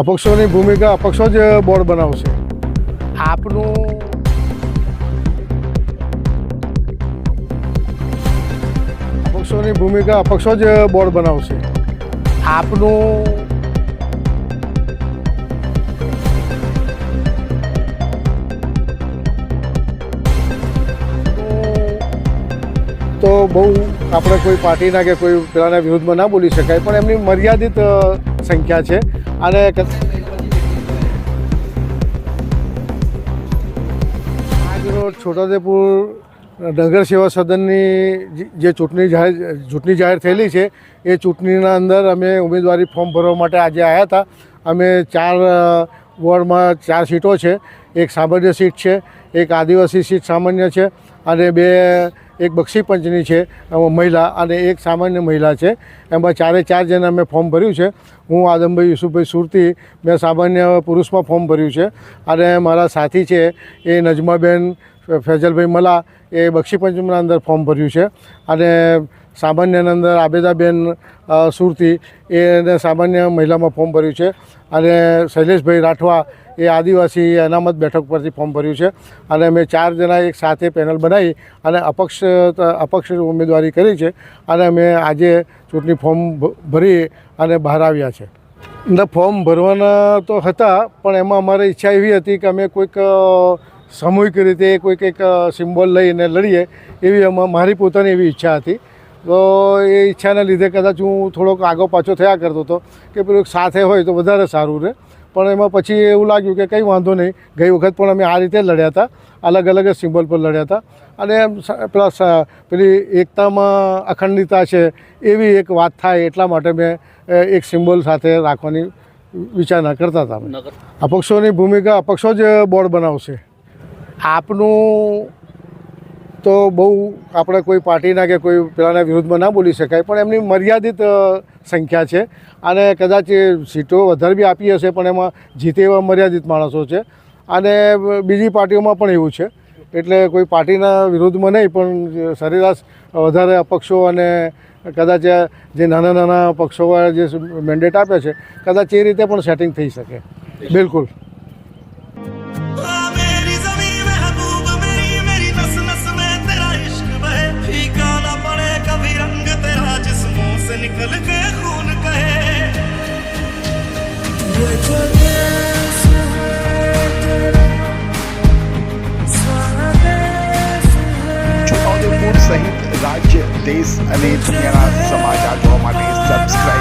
અપક્ષોની ભૂમિકા અપક્ષો જ બોર્ડ બનાવશે. આપનું અપક્ષોની ભૂમિકા અપક્ષો જ બોર્ડ બનાવશે. આપનું તો બહુ આપણે કોઈ પાર્ટીના કે કોઈ પેલાના વિરુદ્ધમાં ના બોલી શકાય પણ એમની મર્યાદિત સંખ્યા છે. અને આજરોજ છોટાઉદેપુર નગર સેવા સદનની જે ચૂંટણી જાહેર ચૂંટણી જાહેર થયેલી છે, એ ચૂંટણીના અંદર અમે ઉમેદવારી ફોર્મ ભરવા માટે આજે આવ્યા હતા. અમે ચાર વોર્ડમાં ચાર સીટો છે. એક સામાન્ય સીટ છે, એક આદિવાસી સીટ સામાન્ય છે, અને બે એક બક્ષી પંચની છે મહિલા અને એક સામાન્ય મહિલા છે. એમાં ચારે ચાર જણા મેં ફોર્મ ભર્યું છે. હું આદમભાઈ યુસુફભાઈ સુરતી, મેં સામાન્ય પુરુષમાં ફોર્મ ભર્યું છે. અને મારા સાથી છે એ નજમાબેન ફેજલભાઈ મલા એ બક્ષી પંચમના અંદર ફોર્મ ભર્યું છે. અને સામાન્યના અંદર આબેદાબેન સુરતી એને સામાન્ય મહિલામાં ફોર્મ ભર્યું છે. અને શૈલેષભાઈ રાઠવા એ આદિવાસી અનામત બેઠક પરથી ફોર્મ ભર્યું છે. અને અમે ચાર જણા એક સાથે પેનલ બનાવી અને અપક્ષ અપક્ષ ઉમેદવારી કરી છે. અને અમે આજે ચૂંટણી ફોર્મ ભરી અને બહાર આવ્યા છે. ફોર્મ ભરવાના તો હતા, પણ એમાં અમારી ઈચ્છા એવી હતી કે અમે કોઈક સામૂહિક રીતે કોઈક એક સિમ્બોલ લઈને લડીએ એવી અમા- મારી પોતાની એવી ઈચ્છા હતી. તો એ ઈચ્છાના લીધે કદાચ હું થોડોક આગો પાછો થયા કરતો હતો કે પેલું સાથે હોય તો વધારે સારું રહે. પણ એમાં પછી એવું લાગ્યું કે કંઈ વાંધો નહીં. ગઈ વખત પણ અમે આ રીતે લડ્યા હતા. અલગ અલગ જ સિમ્બોલ પર લડ્યા હતા. અને એમ પેલા પેલી એકતામાં અખંડિતતા છે એવી એક વાત થાય એટલા માટે મેં એક સિમ્બોલ સાથે રાખવાની વિચારણા કરતા હતા અમે. અપક્ષોની ભૂમિકા અપક્ષો જ બોર્ડ બનાવશે. આપનું તો બહુ આપણે કોઈ પાર્ટીના કે કોઈ પેલાના વિરુદ્ધમાં ના બોલી શકાય, પણ એમની મર્યાદિત સંખ્યા છે. અને કદાચ સીટો વધારે બી આપી હશે, પણ એમાં જીતે એવા મર્યાદિત માણસો છે. અને બીજી પાર્ટીઓમાં પણ એવું છે. એટલે કોઈ પાર્ટીના વિરુદ્ધમાં નહીં, પણ સરેરાશ વધારે અપક્ષો અને કદાચ જે નાના નાના પક્ષોવાળા જે મેન્ડેટ આપે છે, કદાચ એ રીતે પણ સેટિંગ થઈ શકે. બિલકુલ. Please, I need to get out some my channel, my subscribe.